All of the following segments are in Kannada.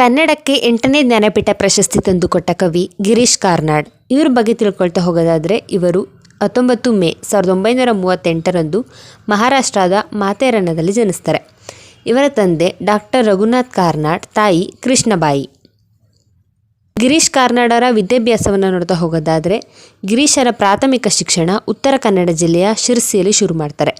ಕನ್ನಡಕ್ಕೆ ಎಂಟನೇ ಜ್ಞಾನಪೀಠ ಪ್ರಶಸ್ತಿ ತಂದುಕೊಟ್ಟ ಕವಿ ಗಿರೀಶ್ ಕಾರ್ನಾಡ್. ಇವ್ರ ಬಗ್ಗೆ ತಿಳ್ಕೊಳ್ತಾ ಹೋಗೋದಾದರೆ ಇವರು ಹತ್ತೊಂಬತ್ತು ಮೇ ಸಾವಿರದ ಒಂಬೈನೂರ ಮೂವತ್ತೆಂಟರಂದು ಮಹಾರಾಷ್ಟ್ರದ ಮಾತೆರನ್ನದಲ್ಲಿ ಜನಿಸ್ತಾರೆ. ಇವರ ತಂದೆ ಡಾಕ್ಟರ್ ರಘುನಾಥ್ ಕಾರ್ನಾಡ್, ತಾಯಿ ಕೃಷ್ಣಬಾಯಿ. ಗಿರೀಶ್ ಕಾರ್ನಾಡರ ವಿದ್ಯಾಭ್ಯಾಸವನ್ನು ನೋಡ್ತಾ ಹೋಗೋದಾದರೆ ಗಿರೀಶರ ಪ್ರಾಥಮಿಕ ಶಿಕ್ಷಣ ಉತ್ತರ ಕನ್ನಡ ಜಿಲ್ಲೆಯ ಶಿರ್ಸಿಯಲ್ಲಿ ಶುರು ಮಾಡ್ತಾರೆ.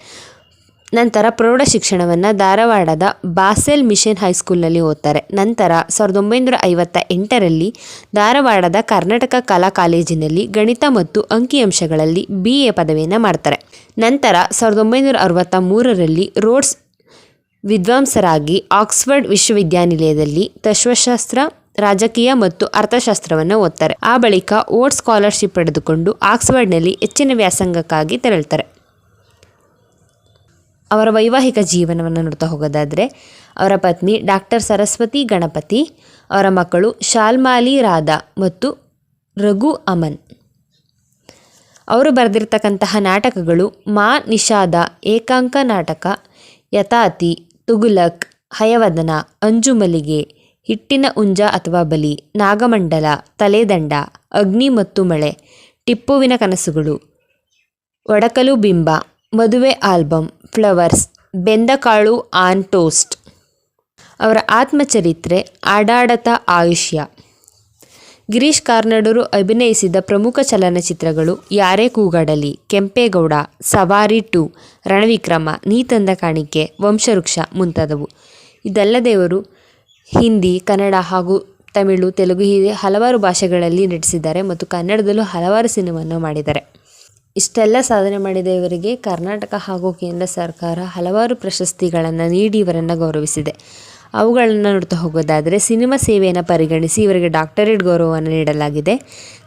ನಂತರ ಪ್ರೌಢ ಶಿಕ್ಷಣವನ್ನು ಧಾರವಾಡದ ಬಾಸೆಲ್ ಮಿಷನ್ ಹೈಸ್ಕೂಲ್ನಲ್ಲಿ ಓದ್ತಾರೆ. ನಂತರ ಸಾವಿರದ ಒಂಬೈನೂರ ಐವತ್ತ ಎಂಟರಲ್ಲಿ ಧಾರವಾಡದ ಕರ್ನಾಟಕ ಕಲಾ ಕಾಲೇಜಿನಲ್ಲಿ ಗಣಿತ ಮತ್ತು ಅಂಕಿಅಂಶಗಳಲ್ಲಿ ಬಿ ಎ ಪದವಿಯನ್ನು ಮಾಡ್ತಾರೆ. ನಂತರ ಸಾವಿರದ ಒಂಬೈನೂರ ಅರವತ್ತ ಮೂರರಲ್ಲಿ ರೋಡ್ಸ್ ವಿದ್ವಾಂಸರಾಗಿ ಆಕ್ಸ್ಫರ್ಡ್ ವಿಶ್ವವಿದ್ಯಾನಿಲಯದಲ್ಲಿ ತತ್ವಶಾಸ್ತ್ರ, ರಾಜಕೀಯ ಮತ್ತು ಅರ್ಥಶಾಸ್ತ್ರವನ್ನು ಓದ್ತಾರೆ. ಆ ಬಳಿಕ ಓಟ್ ಸ್ಕಾಲರ್ಶಿಪ್ ಪಡೆದುಕೊಂಡು ಆಕ್ಸ್ಫರ್ಡ್ನಲ್ಲಿ ಹೆಚ್ಚಿನ ವ್ಯಾಸಂಗಕ್ಕಾಗಿ ತೆರಳ್ತಾರೆ. ಅವರ ವೈವಾಹಿಕ ಜೀವನವನ್ನು ನೋಡ್ತಾ ಹೋಗೋದಾದರೆ, ಅವರ ಪತ್ನಿ ಡಾಕ್ಟರ್ ಸರಸ್ವತಿ ಗಣಪತಿ, ಅವರ ಮಕ್ಕಳು ಶಾಲ್ಮಾಲಿ ರಾಧಾ ಮತ್ತು ರಘು ಅಮನ್. ಅವರು ಬರೆದಿರ್ತಕ್ಕಂತಹ ನಾಟಕಗಳು ಮಾ ನಿಷಾದ, ಏಕಾಂಕ ನಾಟಕ ಯತಾತಿ ತುಗುಲಕ್, ಹಯವದನ, ಅಂಜುಮಲಿಗೆ, ಹಿಟ್ಟಿನ ಉಂಜ ಅಥವಾ ಬಲಿ, ನಾಗಮಂಡಲ, ತಲೆದಂಡ, ಅಗ್ನಿ ಮತ್ತು ಮಳೆ, ಟಿಪ್ಪುವಿನ ಕನಸುಗಳು, Odakalu Bimba Maduve album flowers, Bendakalu on toast. ಅವರ ಆತ್ಮಚರಿತ್ರೆ, ಆಡಾಡತ ಆಯುಷ್ಯ. ಗಿರೀಶ್ ಕಾರ್ನಾಡರು ಅಭಿನಯಿಸಿದ ಪ್ರಮುಖ ಚಲನಚಿತ್ರಗಳು ಯಾರೇ ಕೂಗಾಡಲಿ, ಕೆಂಪೇಗೌಡ, ಸವಾರಿ ಟು, ರಣವಿಕ್ರಮ ನೀ ತಂದ ಕಾಣಿಕೆ, ವಂಶವೃಕ್ಷ ಮುಂತಾದವು. ಇದಲ್ಲದೆ ಅವರು ಹಿಂದಿ, ಕನ್ನಡ ಹಾಗೂ ತಮಿಳು, ತೆಲುಗು ಹೀಗೆ ಹಲವಾರು ಭಾಷೆಗಳಲ್ಲಿ ನಟಿಸಿದ್ದಾರೆ ಮತ್ತು ಕನ್ನಡದಲ್ಲೂ ಹಲವಾರು ಸಿನಿಮಾವನ್ನು ಮಾಡಿದ್ದಾರೆ. ಇಷ್ಟೆಲ್ಲ ಸಾಧನೆ ಮಾಡಿದ ಇವರಿಗೆ ಕರ್ನಾಟಕ ಹಾಗೂ ಕೇಂದ್ರ ಸರ್ಕಾರ ಹಲವಾರು ಪ್ರಶಸ್ತಿಗಳನ್ನು ನೀಡಿ ಇವರನ್ನು ಗೌರವಿಸಿದೆ. ಅವುಗಳನ್ನು ನೋಡ್ತಾ ಹೋಗೋದಾದರೆ ಸಿನಿಮಾ ಸೇವೆಯನ್ನು ಪರಿಗಣಿಸಿ ಇವರಿಗೆ ಡಾಕ್ಟರೇಟ್ ಗೌರವವನ್ನು ನೀಡಲಾಗಿದೆ.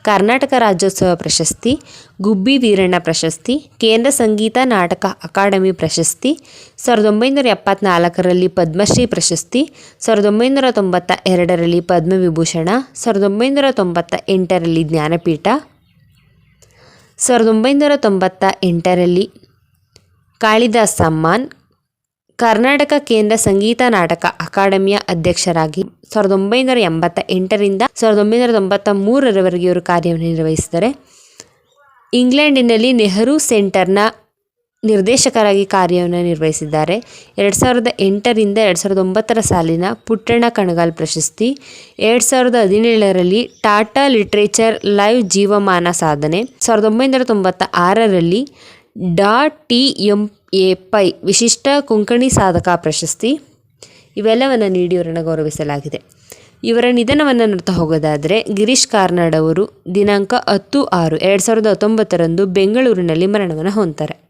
ಕರ್ನಾಟಕ ರಾಜ್ಯೋತ್ಸವ ಪ್ರಶಸ್ತಿ, ಗುಬ್ಬಿ ವೀರಣ್ಣ ಪ್ರಶಸ್ತಿ, ಕೇಂದ್ರ ಸಂಗೀತ ನಾಟಕ ಅಕಾಡೆಮಿ ಪ್ರಶಸ್ತಿ, ಸಾವಿರದ ಒಂಬೈನೂರ ಎಪ್ಪತ್ನಾಲ್ಕರಲ್ಲಿ ಪದ್ಮಶ್ರೀ ಪ್ರಶಸ್ತಿ, ಸಾವಿರದ ಒಂಬೈನೂರ ತೊಂಬತ್ತ ಎರಡರಲ್ಲಿ ಪದ್ಮವಿಭೂಷಣ, ಸಾವಿರದ ಒಂಬೈನೂರ ತೊಂಬತ್ತ ಎಂಟರಲ್ಲಿ ಜ್ಞಾನಪೀಠ ಸಾವಿರದ ಒಂಬೈನೂರ ತೊಂಬತ್ತ ಎಂಟರಲ್ಲಿ ಕಾಳಿದಾಸ್ ಸಮ್ಮಾನ್ ಕರ್ನಾಟಕ ಕೇಂದ್ರ ಸಂಗೀತ ನಾಟಕ ಅಕಾಡೆಮಿಯ ಅಧ್ಯಕ್ಷರಾಗಿ ಸಾವಿರದ ಒಂಬೈನೂರ ಎಂಬತ್ತ ಎಂಟರಿಂದ ಸಾವಿರದ ಒಂಬೈನೂರ ತೊಂಬತ್ತ ಮೂರರವರೆಗೆ ಇವರು ಕಾರ್ಯವನ್ನು ನಿರ್ವಹಿಸಿದ್ದಾರೆ ಇಂಗ್ಲೆಂಡಿನಲ್ಲಿ ನೆಹರು ಸೆಂಟರ್ನ ನಿರ್ದೇಶಕರಾಗಿ ಕಾರ್ಯವನ್ನು ನಿರ್ವಹಿಸಿದ್ದಾರೆ. ಎರಡು ಸಾವಿರದ ಎಂಟರಿಂದ ಎರಡು ಸಾವಿರದ ಒಂಬತ್ತರ ಸಾಲಿನ ಪುಟ್ಟಣ್ಣ ಕಣಗಾಲ್ ಪ್ರಶಸ್ತಿ, ಎರಡು ಸಾವಿರದ ಹದಿನೇಳರಲ್ಲಿ ಟಾಟಾ ಲಿಟ್ರೇಚರ್ ಲೈವ್ ಜೀವಮಾನ ಸಾಧನೆ ಸಾವಿರದ ಒಂಬೈನೂರ ತೊಂಬತ್ತ ಆರರಲ್ಲಿ ಡಾ ಟಿ ಎಂ ಎ ಪೈ ವಿಶಿಷ್ಟ ಕೊಂಕಣಿ ಸಾಧಕ ಪ್ರಶಸ್ತಿ. ಇವೆಲ್ಲವನ್ನು ನೀಡಿ ಇವರನ್ನು ಗೌರವಿಸಲಾಗಿದೆ. ಇವರ ನಿಧನವನ್ನು ನೋಡ್ತಾ ಹೋಗೋದಾದರೆ ಗಿರೀಶ್ ಕಾರ್ನಾಡ್ ಅವರು ದಿನಾಂಕ ಹತ್ತು ಆರು ಎರಡು ಸಾವಿರದ ಹತ್ತೊಂಬತ್ತರಂದು ಬೆಂಗಳೂರಿನಲ್ಲಿ ಮರಣವನ್ನು ಹೊಂದ್ತಾರೆ.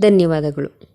ಧನ್ಯವಾದಗಳು.